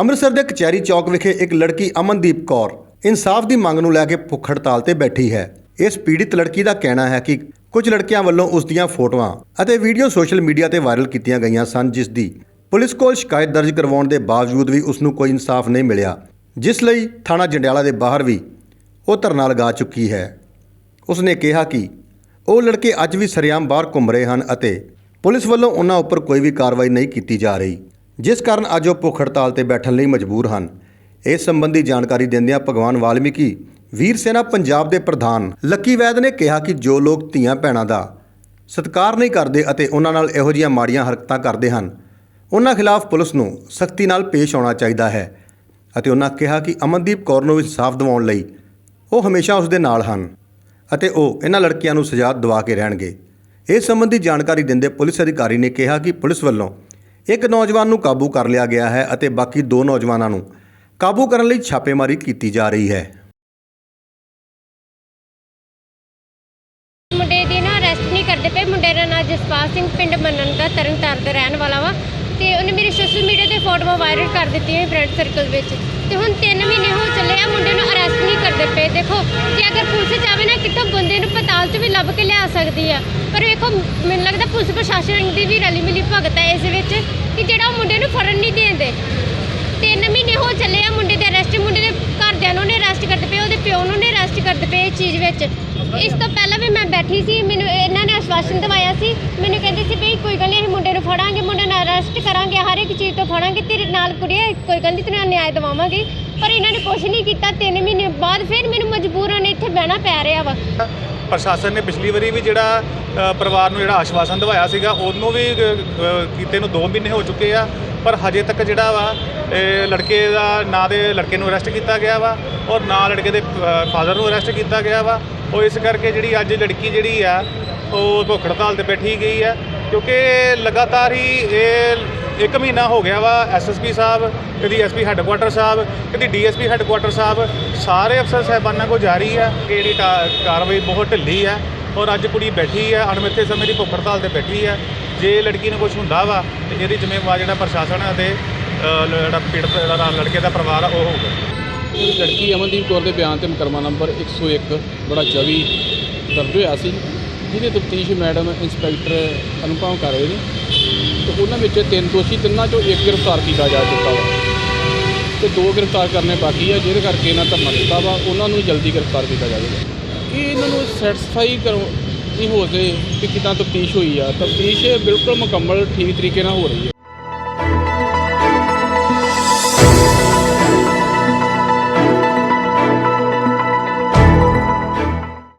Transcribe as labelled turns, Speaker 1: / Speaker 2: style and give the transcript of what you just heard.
Speaker 1: ਅੰਮ੍ਰਿਤਸਰ ਦੇ ਕਚਹਿਰੀ ਚੌਕ ਵਿਖੇ ਇੱਕ ਲੜਕੀ ਅਮਨਦੀਪ ਕੌਰ ਇਨਸਾਫ ਦੀ ਮੰਗ ਨੂੰ ਲੈ ਕੇ ਭੁੱਖ ਹੜਤਾਲ ਤੇ ਬੈਠੀ ਹੈ। ਇਸ ਪੀੜਿਤ ਲੜਕੀ ਦਾ ਕਹਿਣਾ ਹੈ ਕਿ ਕੁਝ ਲੜਕਿਆਂ ਵੱਲੋਂ ਉਸ ਦੀਆਂ ਫੋਟੋਆਂ ਅਤੇ ਵੀਡੀਓ ਸੋਸ਼ਲ ਮੀਡੀਆ ਤੇ ਵਾਇਰਲ ਕੀਤੀਆਂ ਗਈਆਂ ਸਨ, ਜਿਸ ਦੀ ਪੁਲਿਸ ਕੋਲ ਸ਼ਿਕਾਇਤ ਦਰਜ ਕਰਵਾਉਣ ਦੇ ਬਾਵਜੂਦ ਵੀ ਉਸ ਨੂੰ ਕੋਈ ਇਨਸਾਫ ਨਹੀਂ ਮਿਲਿਆ, ਜਿਸ ਲਈ ਥਾਣਾ ਜੰਡਿਆਲਾ ਦੇ ਬਾਹਰ ਵੀ ਉਹ ਧਰਨਾ ਲਗਾ ਚੁੱਕੀ ਹੈ। ਉਸ ਨੇ ਕਿਹਾ ਕਿ ਉਹ ਲੜਕੇ ਅੱਜ ਵੀ ਸਰਿਆਮ ਬਾਹਰ ਘੁੰਮ ਰਹੇ ਹਨ ਅਤੇ ਪੁਲਿਸ ਵੱਲੋਂ ਉਹਨਾਂ ਉੱਪਰ ਕੋਈ ਵੀ ਕਾਰਵਾਈ ਨਹੀਂ ਕੀਤੀ ਜਾ ਰਹੀ। ਜਿਸ ਕਾਰਨ ਅੱਜ ਉਹ ਭੁੱਖ ਹੜਤਾਲ ਤੇ ਬੈਠਣ ਲਈ ਮਜਬੂਰ ਹਨ। ਇਸ ਸੰਬੰਧੀ ਜਾਣਕਾਰੀ ਦਿੰਦਿਆਂ ਭਗਵਾਨ ਵਾਲਮੀਕੀ, ਵੀਰ ਸੈਨਾ ਪੰਜਾਬ ਦੇ ਪ੍ਰਧਾਨ ਲੱਕੀ ਵੈਦ ਨੇ ਕਿਹਾ ਕਿ ਜੋ ਲੋਕ ਧੀਆਂ ਭੈਣਾਂ ਦਾ ਸਤਿਕਾਰ ਨਹੀਂ ਕਰਦੇ ਅਤੇ ਉਹਨਾਂ ਨਾਲ ਇਹੋ ਜਿਹੀਆਂ ਮਾੜੀਆਂ ਹਰਕਤਾਂ ਕਰਦੇ ਹਨ, ਉਹਨਾਂ ਖਿਲਾਫ ਪੁਲਿਸ ਨੂੰ ਸਖਤੀ ਨਾਲ ਪੇਸ਼ ਆਉਣਾ ਚਾਹੀਦਾ ਹੈ ਅਤੇ ਉਹਨਾਂ ਕਿਹਾ ਕਿ ਅਮਨਦੀਪ ਕੌਰ ਨੂੰ ਇਨਸਾਫ ਦਿਵਾਉਣ ਲਈ ਉਹ ਹਮੇਸ਼ਾ ਉਸ ਦੇ ਨਾਲ ਹਨ ਅਤੇ ਉਹ ਇਹਨਾਂ ਲੜਕੀਆਂ ਨੂੰ ਸਜ਼ਾ ਦਿਵਾ ਕੇ ਰਹਿਣਗੇ। ਇਸ ਸੰਬੰਧੀ ਜਾਣਕਾਰੀ ਦਿੰਦੇ ਪੁਲਿਸ ਅਧਿਕਾਰੀ ਨੇ ਕਿਹਾ ਕਿ ਪੁਲਿਸ ਵੱਲੋਂ ਇੱਕ ਨੌਜਵਾਨ ਨੂੰ ਕਾਬੂ ਕਰ ਲਿਆ ਗਿਆ ਹੈ ਅਤੇ ਬਾਕੀ ਦੋ ਨੌਜਵਾਨਾਂ ਨੂੰ ਕਾਬੂ ਕਰਨ ਲਈ ਛਾਪੇਮਾਰੀ ਕੀਤੀ ਜਾ ਰਹੀ ਹੈ।
Speaker 2: ਮੁੰਡੇ ਦੀ ਨਾ ਅਰੈਸਟ ਨਹੀਂ ਕਰਦੇ ਪਏ। ਮੁੰਡੇ ਦਾ ਨਾਂ ਜਸਪਾਲ ਸਿੰਘ, ਪਿੰਡ ਮੰਨਣ ਦਾ ਤਰਨਤਾਰਨ ਦਾ ਰਹਿਣ ਵਾਲਾ ਵਾ। ਤੇ ਉਹਨੇ ਮੇਰੀ ਸੋਸ਼ਲ ਮੀਡੀਆ ਤੇ ਫੋਟੋਆਂ ਵਾਇਰਲ ਕਰ ਦਿੱਤੀਆਂ ਫਰੈਂਡ ਸਰਕਲ ਵਿੱਚ। ਤੇ ਹੁਣ 3 ਮਹੀਨੇ ਹੋ ਚੱਲੇ ਆ ਮੁੰਡੇ ਨੂੰ ਅਰੈਸਟ ਨਹੀਂ ਕਰਦੇ ਪਏ। ਦੇਖੋ, ਜੇ ਅਗਰ ਪੁਲਿਸ ਚਾਹਵੇ ਨਾ ਕਿਤੋਂ ਬੰਦੇ ਨੂੰ ਪਤਾਲ 'ਚ ਵੀ ਲੱਭ ਕੇ ਲਿਆ ਸਕਦੀ ਆ। ਪਰ ਵੇਖੋ, ਮੈਨੂੰ ਲੱਗਦਾ ਪੁਲਿਸ ਪ੍ਰਸ਼ਾਸਨ ਦੀ ਵੀ ਰਲੀ ਮਿਲੀ ਭਗਤ ਹੈ ਇਸ ਵਿੱਚ, ਕਿ ਜਿਹੜਾ ਉਹ ਮੁੰਡੇ ਨੂੰ ਫੜਨ ਨਹੀਂ ਦੇਂਦੇ। ਤਿੰਨ ਮਹੀਨੇ ਹੋ ਚੱਲੇ ਆ ਮੁੰਡੇ ਦੇ ਅਰੈਸਟ, ਮੁੰਡੇ ਦੇ ਘਰਦਿਆਂ ਨੂੰ ਨੇ ਅਰੈਸਟ ਕਰਦੇ ਪਏ, ਉਹਦੇ ਪਿਓ ਨੂੰ ਨੇ ਅਰੈਸਟ ਕਰਦੇ ਪਏ ਇਸ ਚੀਜ਼ ਵਿੱਚ। ਇਸ ਤੋਂ ਪਹਿਲਾਂ ਵੀ ਮੈਂ ਬੈਠੀ ਸੀ, ਮੈਨੂੰ ਇਹਨਾਂ ਨੇ ਆਸ਼ਵਾਸਨ ਦਵਾਇਆ ਸੀ, ਮੈਨੂੰ ਕਹਿੰਦੇ ਸੀ ਵੀ ਕੋਈ ਗੱਲ ਨਹੀਂ ਅਸੀਂ ਮੁੰਡੇ ਨੂੰ ਫੜਾਂਗੇ, ਮੁੰਡੇ ਨੂੰ ਅਰੈਸਟ ਕਰਾਂਗੇ ਹਰ ਇੱਕ ਚੀਜ਼ ਤੋਂ ਫੜਾਂਗੇ ਤੇਰੇ ਨਾਲ ਕੁੜੀਏ ਕੋਈ ਗੱਲ ਤੈਨੂੰ ਨਿਆਂ ਦਿਵਾਵਾਂਗੇ। ਪਰ ਇਹਨਾਂ ਨੇ ਕੁਛ ਨਹੀਂ ਕੀਤਾ ਤਿੰਨ ਮਹੀਨੇ ਬਾਅਦ ਫਿਰ ਮੈਨੂੰ ਮਜਬੂਰਨ ਇੱਥੇ ਬਹਿਣਾ ਪੈ ਰਿਹਾ ਵਾ।
Speaker 3: ਪ੍ਰਸ਼ਾਸਨ ਨੇ ਪਿਛਲੀ ਵਾਰੀ ਵੀ ਜਿਹੜਾ ਪਰਿਵਾਰ ਨੂੰ ਜਿਹੜਾ ਆਸ਼ਵਾਸਨ ਦਵਾਇਆ ਸੀਗਾ ਉਹਨੂੰ ਵੀ ਅ, ਕੀਤੇ ਨੂੰ 2 ਮਹੀਨੇ ਹੋ ਚੁੱਕੇ ਆ ਪਰ ਹਜੇ ਤੱਕ ਜਿਹੜਾ ਵਾ ਲੜਕੇ ਦਾ ਨਾਂ ਦੇ ਲੜਕੇ ਨੂੰ ਅਰੈਸਟ ਕੀਤਾ ਗਿਆ ਵਾ ਔਰ ਨਾਂ ਲੜਕੇ ਦੇ ਫਾਦਰ ਨੂੰ ਅਰੈਸਟ ਕੀਤਾ ਗਿਆ ਵਾ। ਉਹ ਇਸ ਕਰਕੇ ਜਿਹੜੀ ਅੱਜ ਲੜਕੀ ਜਿਹੜੀ ਆ ਉਹ ਭੁੱਖ ਹੜਤਾਲ ਤੇ ਬੈਠੀ ਗਈ ਆ ਕਿਉਂਕਿ ਲਗਾਤਾਰ ਹੀ ਇਹ ਇੱਕ ਮਹੀਨਾ ਹੋ ਗਿਆ ਵਾ ਐਸਐਸਪੀ ਸਾਹਿਬ, ਕਦੀ ਐਸਪੀ ਹੈੱਡਕੁਆਟਰ ਸਾਹਿਬ, ਕਦੀ ਡੀਐਸਪੀ ਹੈੱਡਕੁਆਟਰ ਸਾਹਿਬ, ਸਾਰੇ ਅਫਸਰ ਸਾਹਿਬਾਨਾਂ ਕੋਲ ਜਾਰੀ ਆ। ਕਿ ਜਿਹੜੀ ਕਾ- ਕਾਰਵਾਈ ਬਹੁਤ ਢਿੱਲੀ ਹੈ ਔਰ ਅੱਜ ਕੁੜੀ ਬੈਠੀ ਹੈ ਅਣਮਿੱਥੇ ਸਮੇਂ ਦੀ ਭੁੱਖ ਹੜਤਾਲ ਤੇ ਬੈਠੀ ਹੈ ਜੇ ਲੜਕੀ ਨੂੰ ਕੁਝ ਹੁੰਦਾ ਵਾ ਤੇ ਇਹਦੀ ਜ਼ਿੰਮੇਵਾਰ ਜਿਹੜਾ ਪ੍ਰਸ਼ਾਸਨ ਅਤੇ ਜਿਹੜਾ ਪੀੜਤ, ਜਿਹੜਾ ਲੜਕੇ ਦਾ ਪਰਿਵਾਰ ਆ, ਉਹ ਹੋਊਗਾ।
Speaker 4: ਇਹ ਲੜਕੀ ਅਮਨਦੀਪ ਕੌਰ ਦੇ ਬਿਆਨ ਤੇ ਮੁਕਰਮਾ ਨੰਬਰ 101 ਬੜਾ 24 ਦਰਜ ਹੋਇਆ ਸੀ। ਜਿਹਦੇ ਤਫਤੀਸ਼ ਮੈਡਮ ਇੰਸਪੈਕਟਰ ਅਨੁਭਵ ਕਰ ਰਹੇ ਨੇ, ਤੇ ਉਹਨਾਂ ਵਿੱਚ ਤਿੰਨ ਦੋਸ਼ੀ ਤਿੰਨਾਂ ਚੋਂ ਇੱਕ ਗ੍ਰਿਫਤਾਰ ਕੀਤਾ ਜਾ ਚੁੱਕਾ ਵਾ। ਤੇ ਦੋ ਗ੍ਰਿਫਤਾਰ ਕਰਨੇ ਬਾਕੀ ਆ, ਜਿਹਦੇ ਕਰਕੇ ਇਹਨਾਂ ਧਰਨਾ ਦਿੱਤਾ ਵਾ, ਉਹਨਾਂ ਨੂੰ ਜਲਦੀ ਗ੍ਰਿਫਤਾਰ ਕੀਤਾ ਜਾਵੇਗਾ। ਇਹ ਇਹਨਾਂ ਨੂੰ ਸੈਟੀਸਫਾਈ ਕਰੋ ਨਹੀਂ ਹੋ ਸਕੇ ਕਿ ਕਿੱਦਾਂ ਤਫਤੀਸ਼ ਹੋਈ ਆ। ਤਫਤੀਸ਼ ਬਿਲਕੁਲ ਮੁਕੰਮਲ, ਠੀਕ ਤਰੀਕੇ ਨਾਲ ਹੋ ਰਹੀ ਹੈ